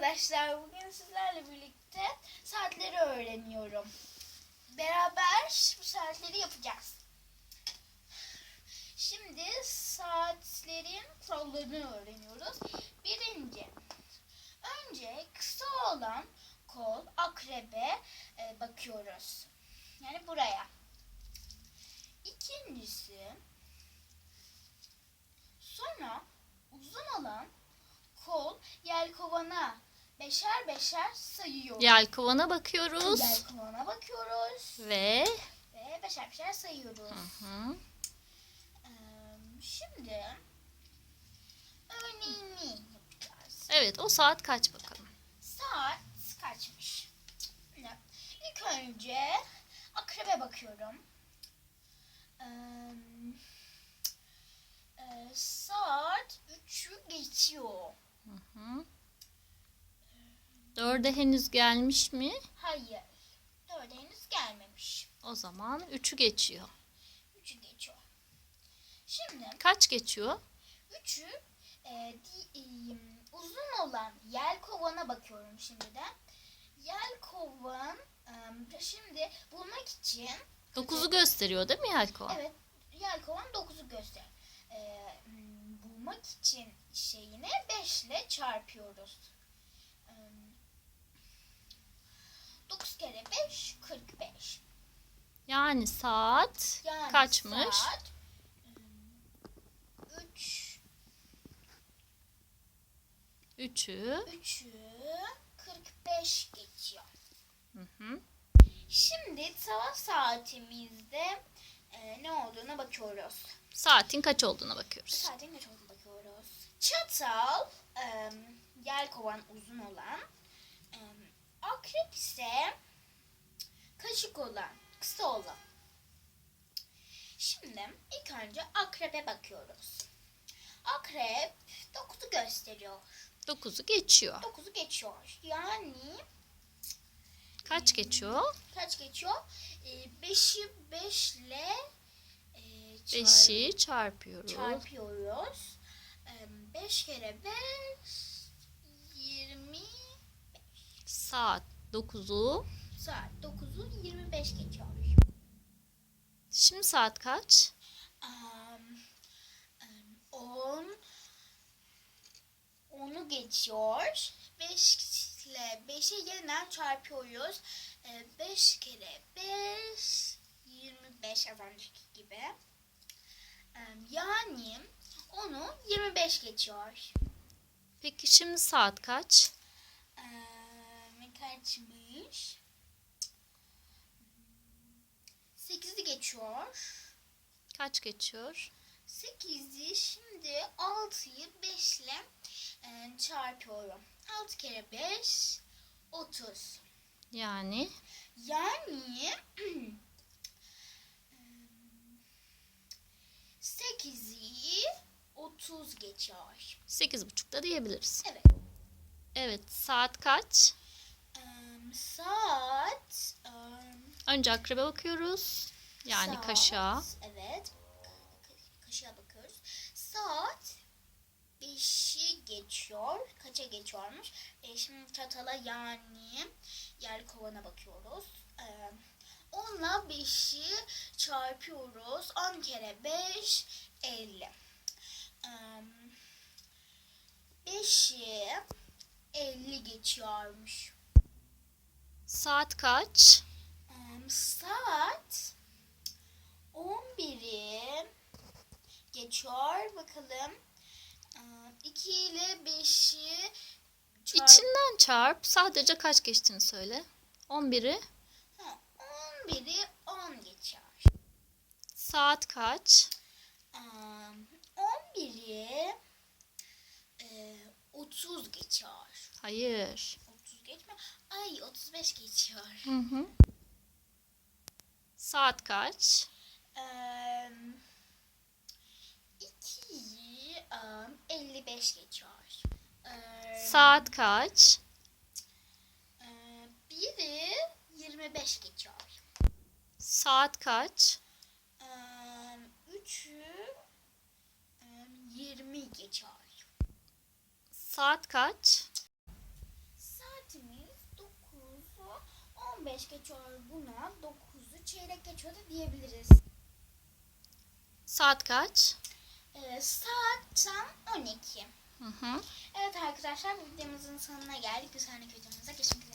arkadaşlar. Bugün sizlerle birlikte saatleri öğreniyorum. Beraber bu saatleri yapacağız. Şimdi saatlerin kurallarını öğreniyoruz. Birinci, önce kısa olan kol, akrebe e, bakıyoruz. Yani buraya. İkincisi, sonra uzun olan kol yelkovana beşer beşer sayıyoruz. Yelkovana bakıyoruz. Yelkovana bakıyoruz Ve ve beşer beşer sayıyoruz. hı, Ee, şimdi örneğini yapacağız. evet o saat kaç bakalım. Saat kaçmış? Şimdi İlk önce akrebe bakıyorum. Ee, e, saat 3'ü geçiyor. Hı. Dörde henüz gelmiş mi? Hayır. Dörde henüz gelmemiş. O zaman üçü geçiyor. Üçü geçiyor. Şimdi Kaç geçiyor? üçü e, di- e, uzun olan yelkovana bakıyorum şimdi de. Yelkovan e, şimdi bulmak için Dokuzu gösteriyor değil mi yelkovan? evet yelkovan 9'u göster. E, bulmak için şeyini 5 ile çarpıyoruz. E, 9 kere 5 45. Yani saat Yani kaçmış? saat 3 Üçü. 3'ü 45 geçiyor. Hı hı. Şimdi sabah saatimizde e, ne olduğuna bakıyoruz. Saatin kaç olduğuna bakıyoruz. Saatin kaç olduğuna bakıyoruz. Çatal, e, yelkovan uzun olan, e, akrep ise kaşık olan, kısa olan. Şimdi ilk önce akrebe bakıyoruz. Akrep 9'u gösteriyor. Dokuzu geçiyor. 9'u geçiyor. Yani Kaç geçiyor? kaç geçiyor? 5'i 5 ile e, çar- Beşi çarpıyoruz. çarpıyoruz. 5 kere 5 20 Saat dokuzu. saat 9'u 25 geçiyor. Şimdi saat kaç? Am, em, 10 10'u geçiyor. 5 ile 5'i yeniden çarpıyoruz. 5 kere 5 25 az önceki gibi. Yani onu 25 geçiyor. Peki şimdi saat kaç? Kaçmış? 8'i geçiyor. Kaç geçiyor? 8'i şimdi 6'yı 5 ile e, çarpıyorum. 6 kere 5 30. Yani Yani 8'i 30 geçiyor. sekiz buçukta diyebiliriz. Evet. Evet saat kaç? Saat em, Önce akrebe bakıyoruz. Yani saat, kaşığa. Evet. Ka- Kaşığa bakıyoruz. Saat 5'i geçiyor. Kaça geçiyormuş? E, şimdi çatala yani yelkovana bakıyoruz. E, onunla 5'i çarpıyoruz. 10 kere 5 50. E, 5'i 50 geçiyormuş. Saat kaç? Em, Saat 11'i geçiyor. Bakalım. 2 ile 5'i çarp... İçinden çarp. Sadece kaç geçtiğini söyle. 11'i. Ha, 11'i 10 geçiyor. Saat kaç? Em, 11'i e, 30 geçiyor. Hayır. 30 geçme. Ay 35 geçiyor. Hı hı. Saat kaç? Em, 2'yi em, 55 geçiyor. Em, Saat kaç? e, biri 25 geçiyor. Saat kaç? Üçü em, 20 geçiyor. Saat kaç? 5 geçiyor buna 9'u çeyrek geçiyor da diyebiliriz. Saat kaç? Ee, saat tam 12. Hı hı. Evet arkadaşlar videomuzun sonuna geldik. Bir sonraki videomuzda görüşmek üzere.